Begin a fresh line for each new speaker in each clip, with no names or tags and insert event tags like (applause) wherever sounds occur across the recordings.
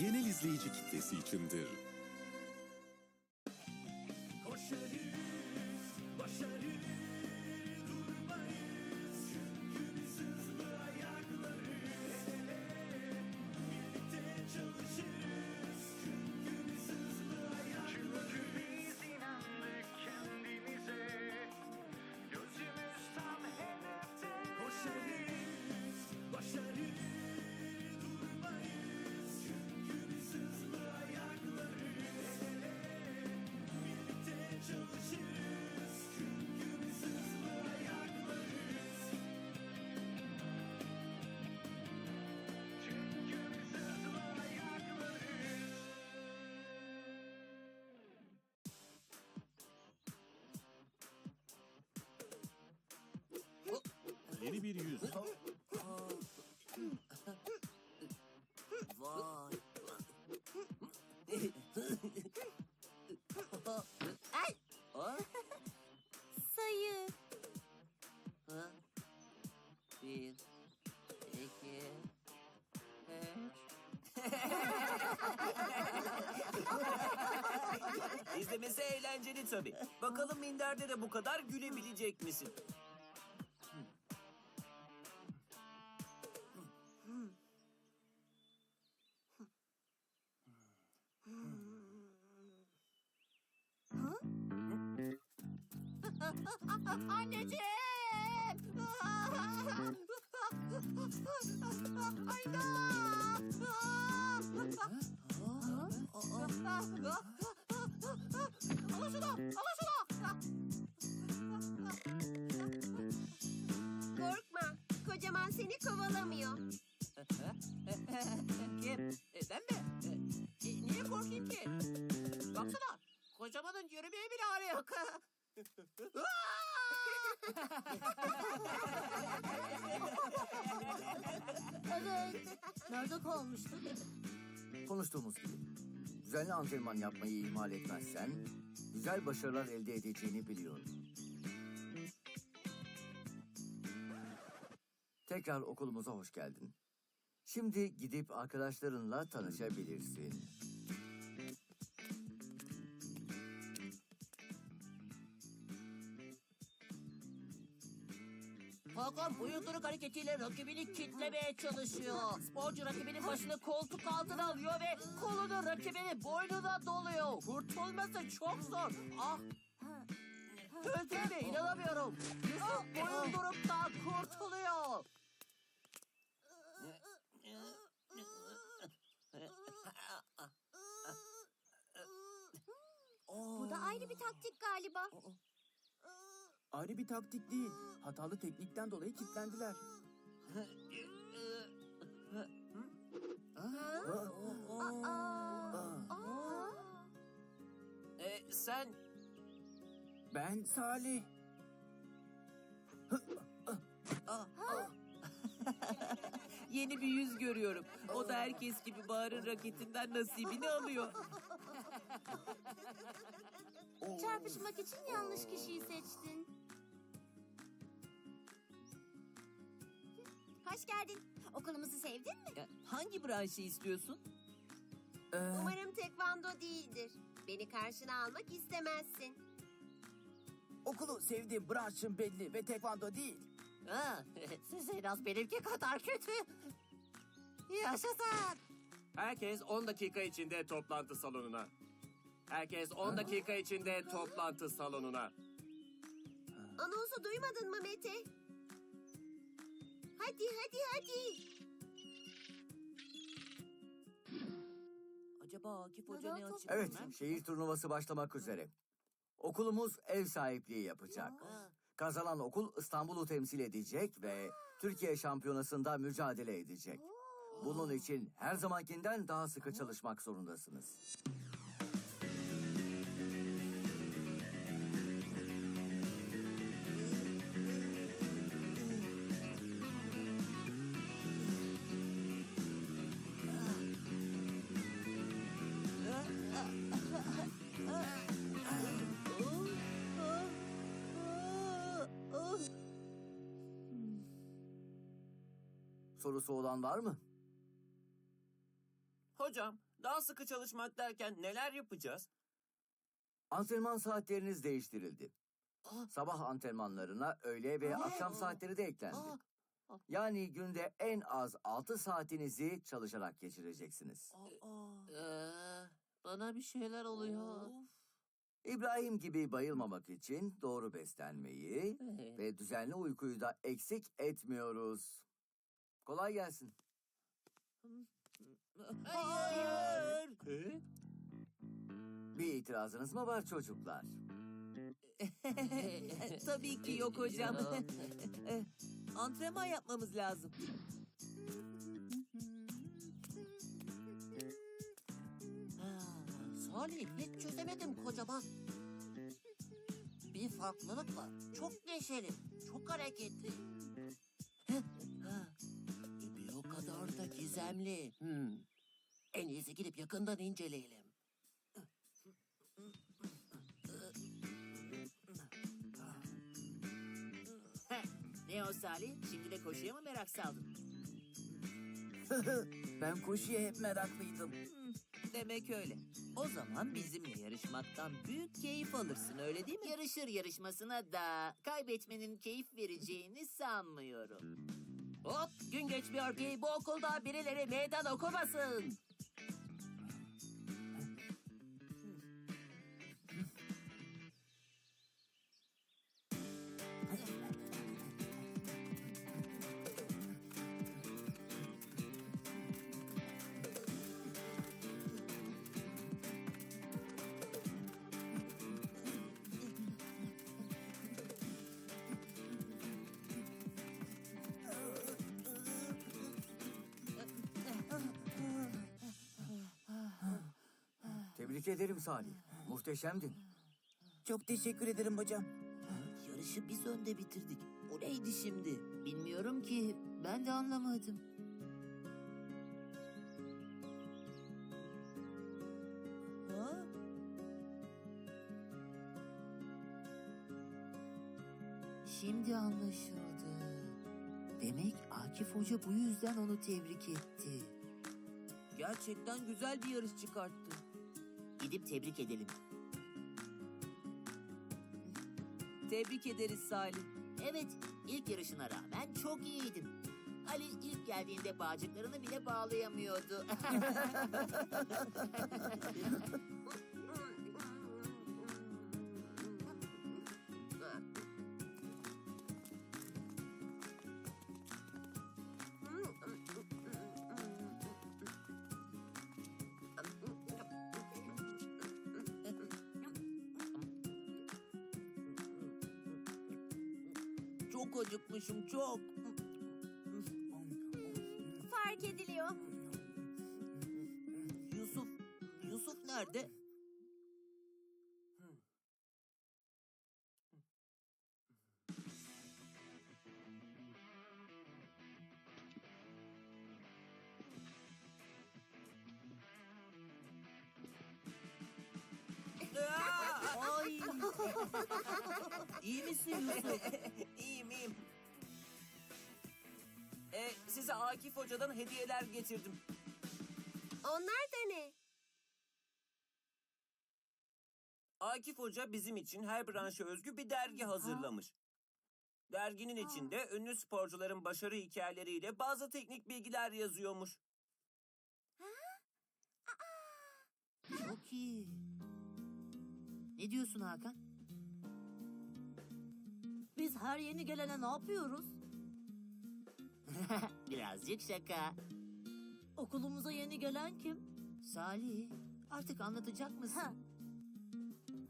genel izleyici kitlesi içindir. Yeni bir yüz.
Vay.
Ay sayı.
Ha? Bir, iki, üç. İzlemesi eğlenceli tabii. Bakalım minderde de bu kadar gülebilecek misin?
Ayda. Al şunu. Korkma, kocaman seni kovalamıyor.
Kim? E, ben mi? E, e, niye korkayım ki? Baksana. Kocamanın yürümeye bile hali yok. (laughs)
Evet. Nerede kalmıştık?
Konuştuğumuz gibi. Düzenli antrenman yapmayı ihmal etmezsen güzel başarılar elde edeceğini biliyorum. Tekrar okulumuza hoş geldin. Şimdi gidip arkadaşlarınla tanışabilirsin.
Hakan bu yıldırık hareketiyle rakibini kitlemeye çalışıyor. Sporcu rakibinin başını koltuk altına alıyor ve kolunu rakibinin boynuna doluyor. Kurtulması çok zor. Ah! Gözlerime inanamıyorum. Yusuf bu yıldırıktan kurtuluyor.
Bu da ayrı bir taktik galiba.
Ayrı bir taktik değil. Hatalı teknikten dolayı kilitlendiler.
E, sen
Ben Salih. (laughs)
yeni bir yüz görüyorum. O da herkes gibi Bahar'ın raketinden nasibini alıyor.
Çarpışmak için yanlış kişiyi seçtin. Okulumuzu sevdin mi?
Ya, Hangi branşı istiyorsun?
Ee,
Umarım tekvando değildir. Beni karşına almak istemezsin.
okulu sevdiğim branşım belli ve tekvando değil.
Ha, (laughs) siz en az benimki kadar kötü. Yaşasın.
Herkes 10 dakika içinde toplantı salonuna. Herkes 10 dakika içinde toplantı salonuna.
Anonsu duymadın mı Mete? Hadi hadi hadi.
Acaba Akif Hoca ne açık?
Evet, şehir turnuvası başlamak üzere. Okulumuz ev sahipliği yapacak. Kazanan okul İstanbul'u temsil edecek ve Türkiye şampiyonasında mücadele edecek. Bunun için her zamankinden daha sıkı çalışmak zorundasınız. Sorusu olan var mı?
Hocam, Daha sıkı çalışmak derken neler yapacağız?
Antrenman saatleriniz değiştirildi. Sabah antrenmanlarına öğle ve akşam saatleri de eklendi. Yani günde en az 6 saatinizi çalışarak geçireceksiniz.
Ee, bana bir şeyler oluyor.
İbrahim gibi bayılmamak için doğru beslenmeyi
Evet.
ve düzenli uykuyu da eksik etmiyoruz. Kolay gelsin.
Hayır.
Bir itirazınız mı var çocuklar? (laughs)
Tabii ki yok hocam. (laughs) Antrenman yapmamız lazım.
Ha, Salih hiç çözemedim kocaman. Bir farklılık var. Çok neşeli, çok hareketli. Gizemli. Hmm. En iyisi gidip yakından inceleyelim.
Ne o Salih? Şimdi de koşuya mı merak saldın? (laughs)
Ben koşuya hep meraklıydım.
Demek öyle. O zaman bizimle yarışmaktan büyük keyif alırsın öyle değil mi?
Yarışır yarışmasına da kaybetmenin keyif vereceğini sanmıyorum.
Hop gün geçmiyor ki bu okulda birileri meydan okumasın.
Salih. Muhteşemdin.
Çok teşekkür ederim hocam.
Yarışı biz önde bitirdik. O neydi şimdi? Bilmiyorum ki. Ben de anlamadım.
Ha?
Şimdi anlaşıldı. Demek Akif Hoca bu yüzden onu tebrik etti.
Gerçekten güzel bir yarış çıkarttı.
Gidip tebrik edelim.
Tebrik ederiz Salih.
Evet, ilk yarışına rağmen çok iyiydin. Ali ilk geldiğinde bağcıklarını bile bağlayamıyordu. (laughs)
Yusuf, Yusuf nerede?
Hoca'dan hediyeler getirdim.
Onlar da ne?
Akif Hoca bizim için her branşa özgü bir dergi hazırlamış. Derginin içinde ünlü sporcuların başarı hikayeleriyle bazı teknik bilgiler yazıyormuş.
Çok iyi. Ne diyorsun Hakan?
Biz her yeni gelene ne yapıyoruz? (laughs)
Birazcık şaka.
Okulumuza yeni gelen kim?
Salih, artık anlatacak mısın?
Ha.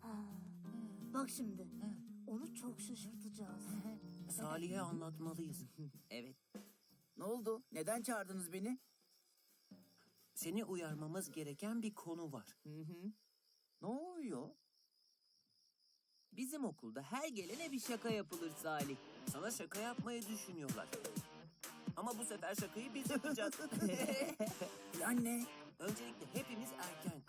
Ha. Bak şimdi. Onu çok şaşırtacağız. (laughs)
Salih'e anlatmalıyız. (laughs)
Evet.
Ne oldu? Neden çağırdınız beni?
Seni uyarmamız gereken bir konu var.
Hı hı.
Ne oluyor?
Bizim okulda her gelene bir şaka yapılır Salih.
Sana şaka yapmayı düşünüyorlar. Ama bu sefer şakayı biz yapacağız. (laughs) (laughs)
Plan ne?
Öncelikle hepimiz erken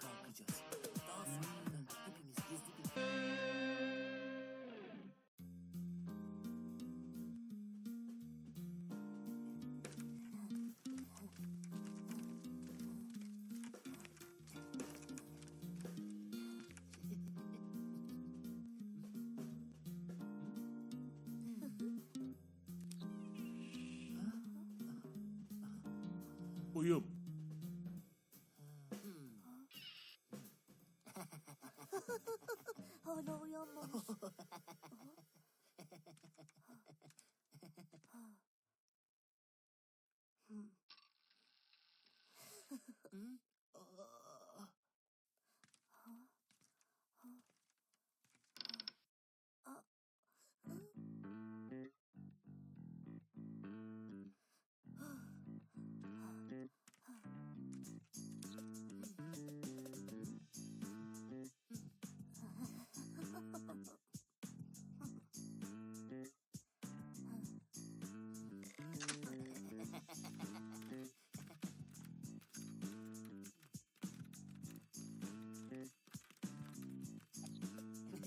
uyum.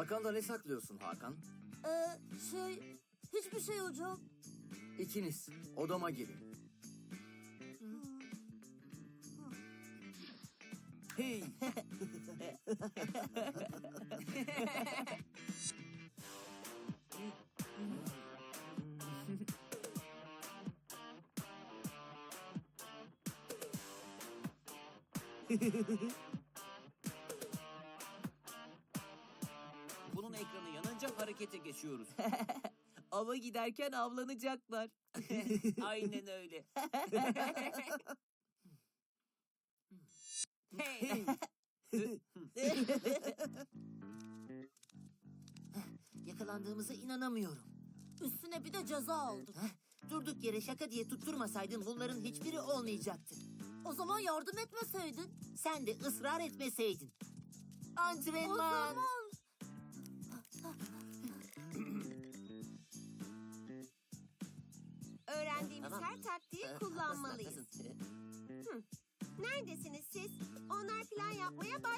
Arkanda ne saklıyorsun Hakan?
Ee, şey, hiçbir şey hocam.
İkiniz odama girin.
Hey! (laughs)
harekete geçiyoruz. (laughs)
Ava giderken avlanacaklar. (laughs)
Aynen öyle.
Hey. (laughs)
Yakalandığımıza inanamıyorum.
Üstüne bir de ceza aldık.
Durduk yere şaka diye tutturmasaydın bunların hiçbiri olmayacaktı.
O zaman yardım etmeseydin.
Sen de ısrar etmeseydin.
O
Antrenman.
zaman...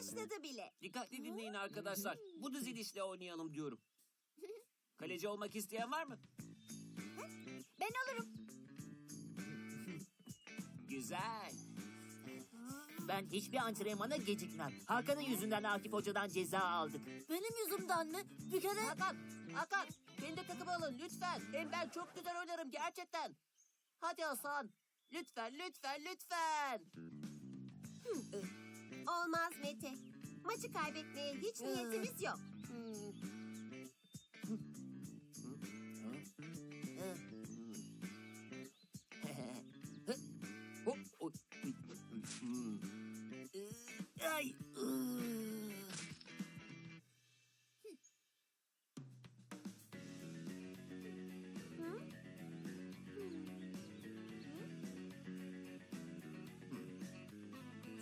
başladı bile.
Dikkatli dinleyin arkadaşlar. Bu dizilişle oynayalım diyorum. (laughs) Kaleci olmak isteyen var mı?
Ben alırım.
Güzel.
Ben hiçbir antrenmana gecikmem. Hakan'ın yüzünden Akif Hoca'dan ceza aldık.
Benim yüzümden mi? Bir kere...
Hakan, Hakan beni de takıma alın lütfen. Hem ben çok güzel oynarım gerçekten. Hadi Hasan. Lütfen, lütfen, lütfen.
Olmaz Mete. Maçı kaybetmeye hiç niyetimiz yok.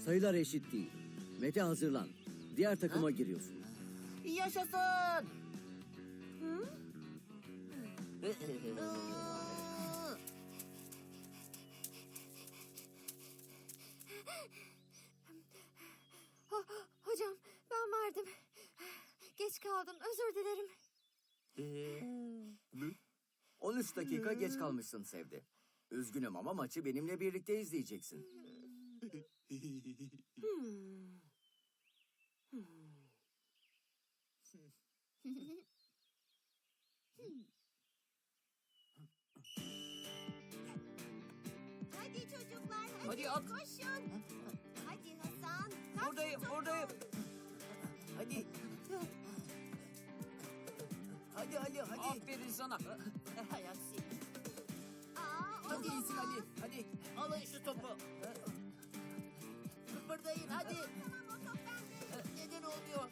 Sayılar eşit değil. Mete hazırlan. Diğer takıma giriyorsun.
Yaşasın.
Hocam ben vardım. Geç kaldım özür dilerim.
13 dakika geç kalmışsın Sevdi. Üzgünüm ama maçı benimle birlikte izleyeceksin.
Hadi çocuklar hadi,
Hadi at.
koşun. Hadi Hasan. kap
Buradayım,
topu.
buradayım.
Hadi. Hadi Ali hadi.
Aferin sana.
Hay aksi.
Aa,
Hadi
olamaz.
iyisin Ali. Hadi.
Alın şu topu. Kıpırdayın hadi.
Bende.
Neden olmuyor?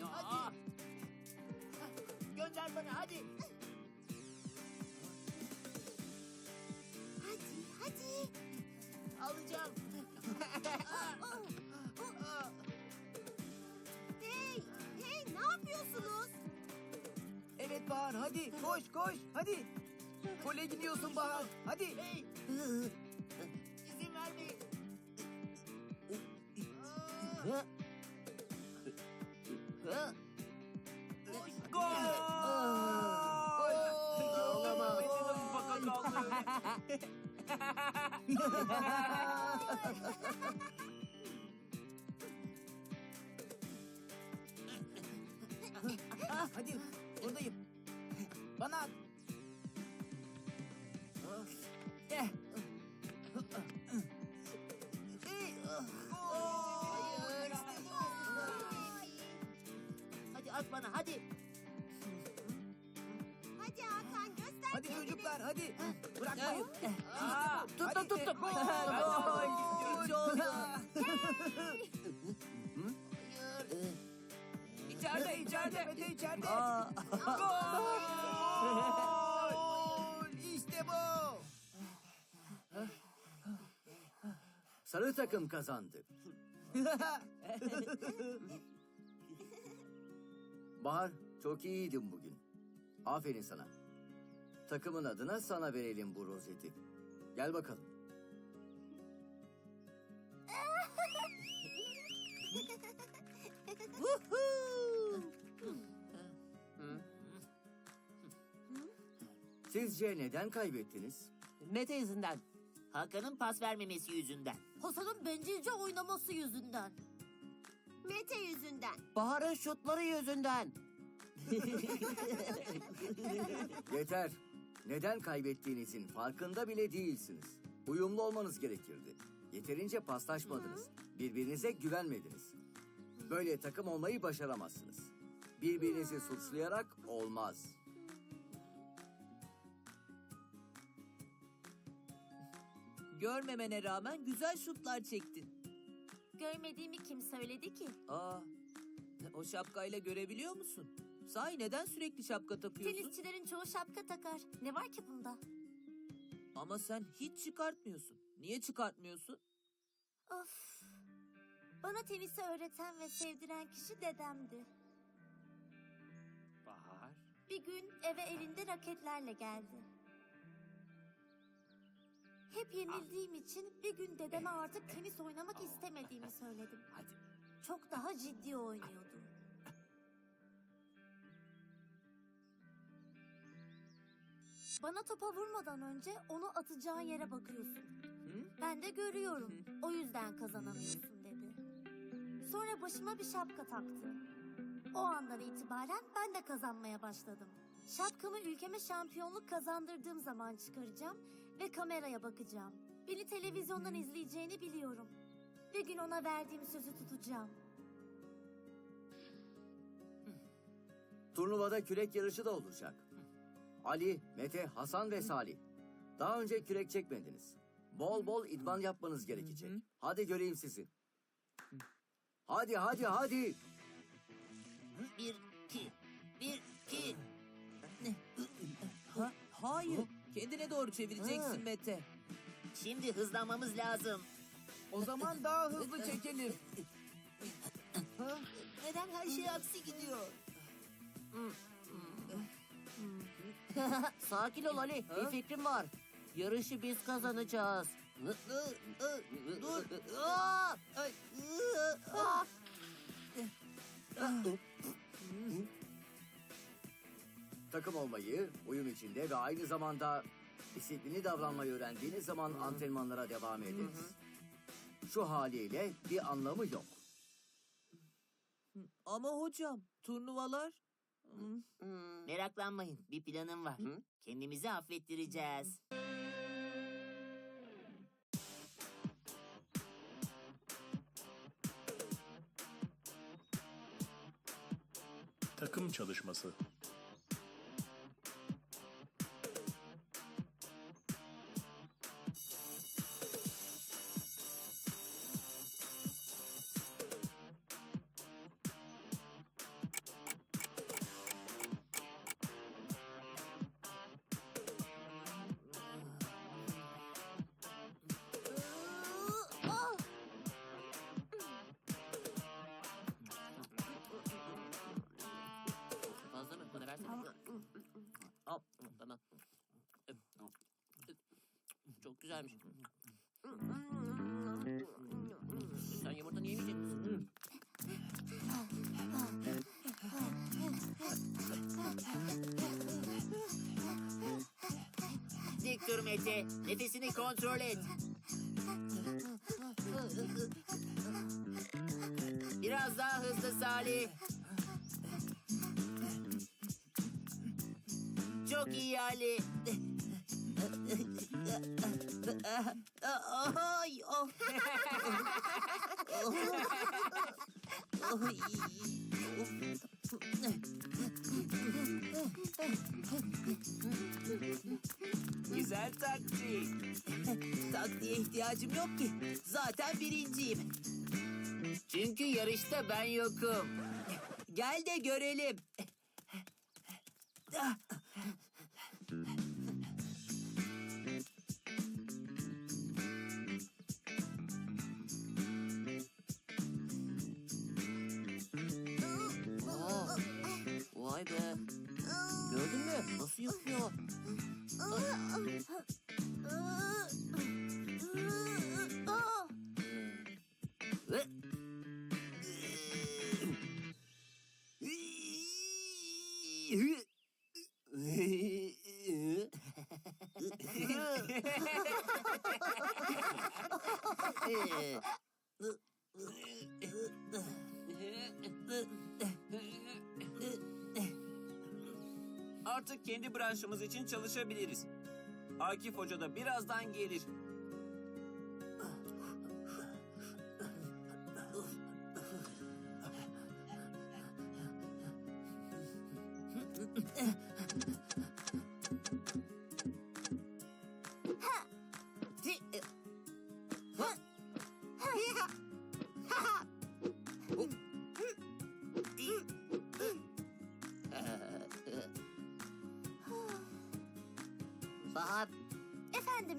Ya,
Hadi. Gönder bana hadi.
Hadi hadi.
Alacağım. (laughs)
Hey hey ne yapıyorsunuz?
Evet Bahar hadi koş koş hadi. Gole gidiyorsun Bahar. Hadi.
Hey (laughs)
Olamaz. Nasıl baka kaldı?
Hadi buradayım. Bana at.
Sarı takım kazandı. (laughs) Bahar çok iyiydin bugün. Aferin sana. Takımın adına sana verelim bu rozeti. Gel bakalım. (laughs) Sizce neden kaybettiniz?
Mete yüzünden.
Hakan'ın pas vermemesi yüzünden.
Hasan'ın bencilce oynaması yüzünden.
Mete yüzünden.
Bahar'ın şutları yüzünden. (laughs)
Yeter. Neden kaybettiğinizin farkında bile değilsiniz. Uyumlu olmanız gerekirdi. Yeterince paslaşmadınız. Birbirinize güvenmediniz. Böyle takım olmayı başaramazsınız. Birbirinizi suçlayarak olmaz.
Görmemene rağmen güzel şutlar çektin.
Görmediğimi kim söyledi ki?
Aa, o şapkayla görebiliyor musun? Sahi neden sürekli şapka takıyorsun?
Tenisçilerin çoğu şapka takar. Ne var ki bunda?
Ama sen hiç çıkartmıyorsun. Niye çıkartmıyorsun?
Of. Bana tenisi öğreten ve sevdiren kişi dedemdi.
Bahar.
Bir gün eve elinde raketlerle geldi. Hep yenildiğim için bir gün dedeme artık tenis oynamak istemediğimi söyledim.
Hadi.
Çok daha ciddi oynuyordum. Bana topa vurmadan önce onu atacağı yere bakıyorsun. Ben de görüyorum. O yüzden kazanamıyorsun dedi. Sonra başıma bir şapka taktı. O andan itibaren ben de kazanmaya başladım. Şapkamı ülkeme şampiyonluk kazandırdığım zaman çıkaracağım ve kameraya bakacağım. Beni televizyondan izleyeceğini biliyorum. Bir gün ona verdiğim sözü tutacağım.
Turnuvada kürek yarışı da olacak. Ali, Mete, Hasan ve Salih. Daha önce kürek çekmediniz. Bol bol idman yapmanız gerekecek. Hadi göreyim sizi. Hadi hadi hadi.
Bir, iki. Bir, iki.
Ha, hayır. Kendine doğru çevireceksin Mete.
Şimdi hızlanmamız lazım.
O zaman daha hızlı çekelim.
Neden her şey aksi gidiyor? (laughs)
Sakin ol Ali. Bir fikrim var. Yarışı biz kazanacağız.
Dur. Aa! Ay, aa!
Takım olmayı, uyum içinde ve aynı zamanda disiplinli davranmayı öğrendiğiniz zaman antrenmanlara devam ederiz. Şu haliyle bir anlamı yok.
Ama hocam turnuvalar... Hmm.
Meraklanmayın. Bir planım var. Kendimizi affettireceğiz.
Takım çalışması.
Güzelmiş. Sen yumurtanı yemeyecek misin?
Dik dur Mete. Nefesini kontrol et. Biraz daha hızlı Salih. Çok iyi Ali. (laughs) Ay, oh. Ay,
Güzel taktik.
Taktiğe ihtiyacım yok ki. Zaten birinciyim. Çünkü yarışta ben yokum. Gel de görelim.
Kendi branşımız için çalışabiliriz. Akif Hoca da birazdan gelir.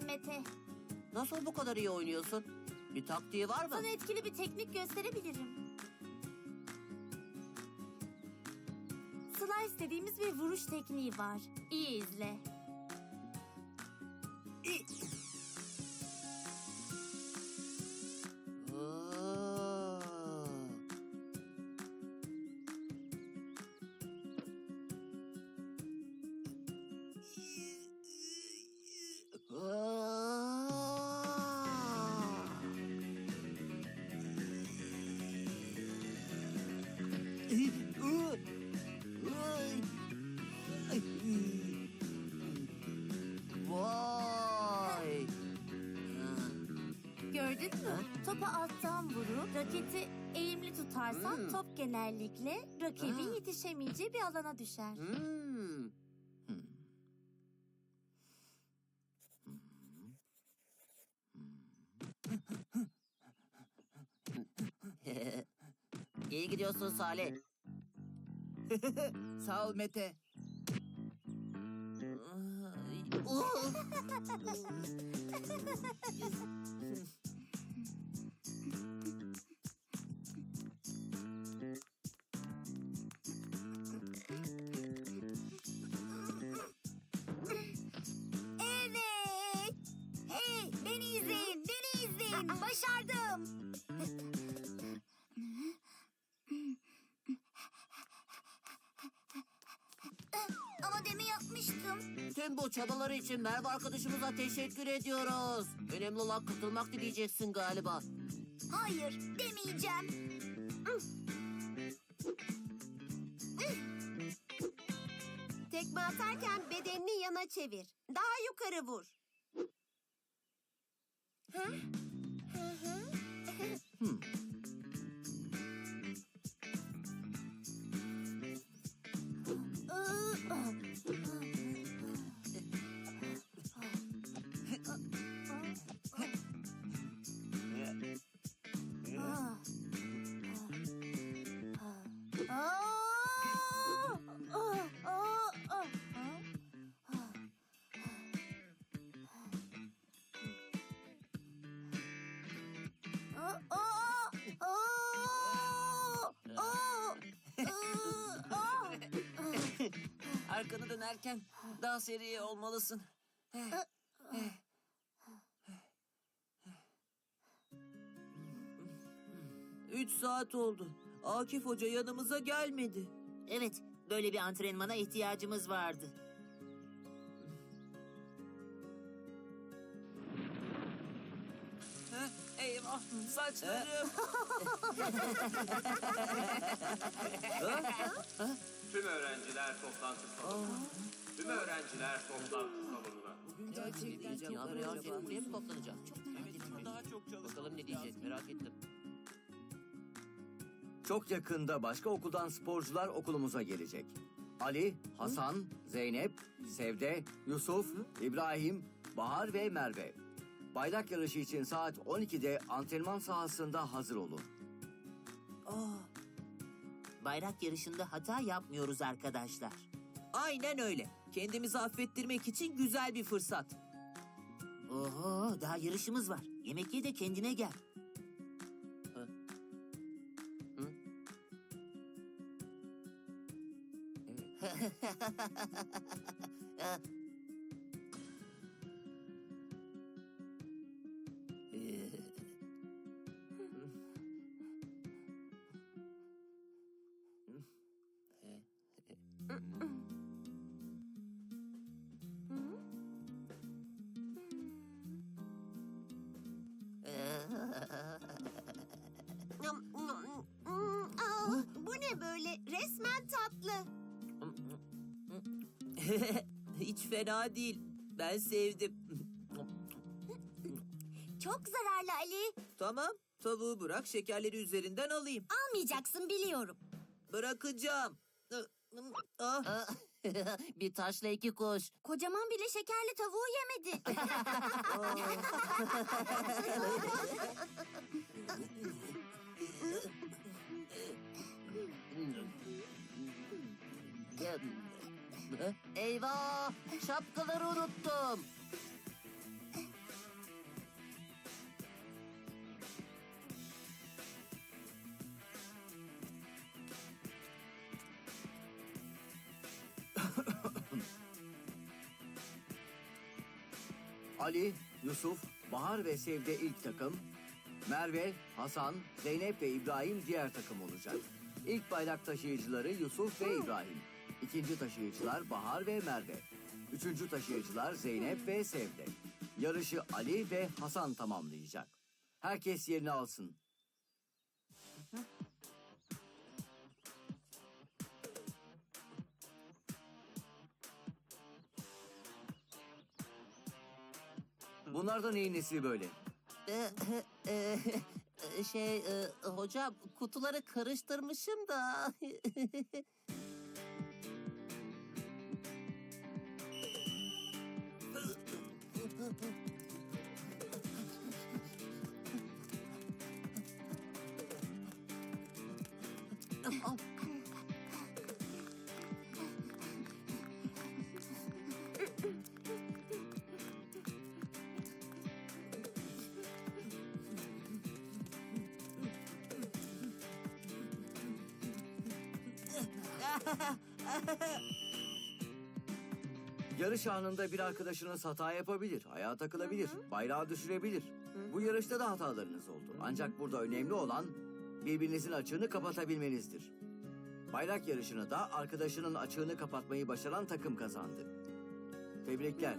Mete,
nasıl bu kadar iyi oynuyorsun? Bir taktiği var mı?
sana etkili bir teknik gösterebilirim. Slice dediğimiz bir vuruş tekniği var. İyi izle. Raketi eğimli tutarsan
Hmm.
top genellikle rakibin yetişemeyeceği bir alana düşer.
Hmm. İyi gidiyorsun Salih. (laughs)
Sağ ol Mete.
Evet. (laughs) izleyin. Başardım. Ama demin yapmıştım.
Tüm bu çabaları için Merve arkadaşımıza teşekkür ediyoruz. Önemli olan katılmak dileyeceksin galiba.
Hayır, demeyeceğim.
Tekme atarken bedenini yana çevir. Daha yukarı vur.
Arkanı dönerken daha seri olmalısın.
Üç saat oldu. Akif Hoca yanımıza gelmedi.
Evet, böyle bir antrenmana ihtiyacımız vardı.
Heh, Eyvah saçlarım. (laughs)
Tüm öğrenciler toplantı salonuna. Tüm öğrenciler toplantı salonuna.
Gerçekten ya böyle acil buraya mı toplanacak?
Daha çok çalış.
Bakalım ne diyecek merak ettim.
Çok yakında başka okuldan sporcular okulumuza gelecek. Ali, Hasan, Zeynep, Sevde, Yusuf, İbrahim, Bahar ve Merve. Bayrak yarışı için saat 12'de antrenman sahasında hazır olun.
Bayrak yarışında hata yapmıyoruz arkadaşlar.
Aynen öyle. Kendimizi affettirmek için güzel bir fırsat.
Oho, daha yarışımız var. Yemek ye de kendine gel.
Nyam, (laughs) böyle? Resmen tatlı. (laughs)
Hiç fena değil. Ben sevdim.
Çok zararlı Ali.
tamam, tavuğu bırak şekerleri üzerinden alayım.
Almayacaksın biliyorum.
Bırakacağım. Ah, (laughs)
bir taşla iki kuş.
Kocaman bile şekerli tavuğu yemedi. (laughs)
Eyvah! Şapkaları unuttum.
Ali, Yusuf, Bahar ve Sevde ilk takım. Merve, Hasan, Zeynep ve İbrahim diğer takım olacak. İlk bayrak taşıyıcıları Yusuf ve İbrahim. İkinci taşıyıcılar Bahar ve Merve. Üçüncü taşıyıcılar Zeynep ve Sevde. Yarışı Ali ve Hasan tamamlayacak. Herkes yerini alsın. Bunlardan neyin nesi böyle?
Ee, e, e, şey e, hocam kutuları karıştırmışım da. (laughs) Ha ha ha!
Yarış anında bir arkadaşınız hata yapabilir, ayağa takılabilir, bayrağı düşürebilir. Bu yarışta da hatalarınız oldu. Ancak burada önemli olan birbirinizin açığını kapatabilmenizdir. Bayrak yarışını da arkadaşının açığını kapatmayı başaran takım kazandı. Tebrikler.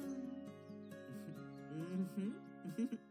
(laughs)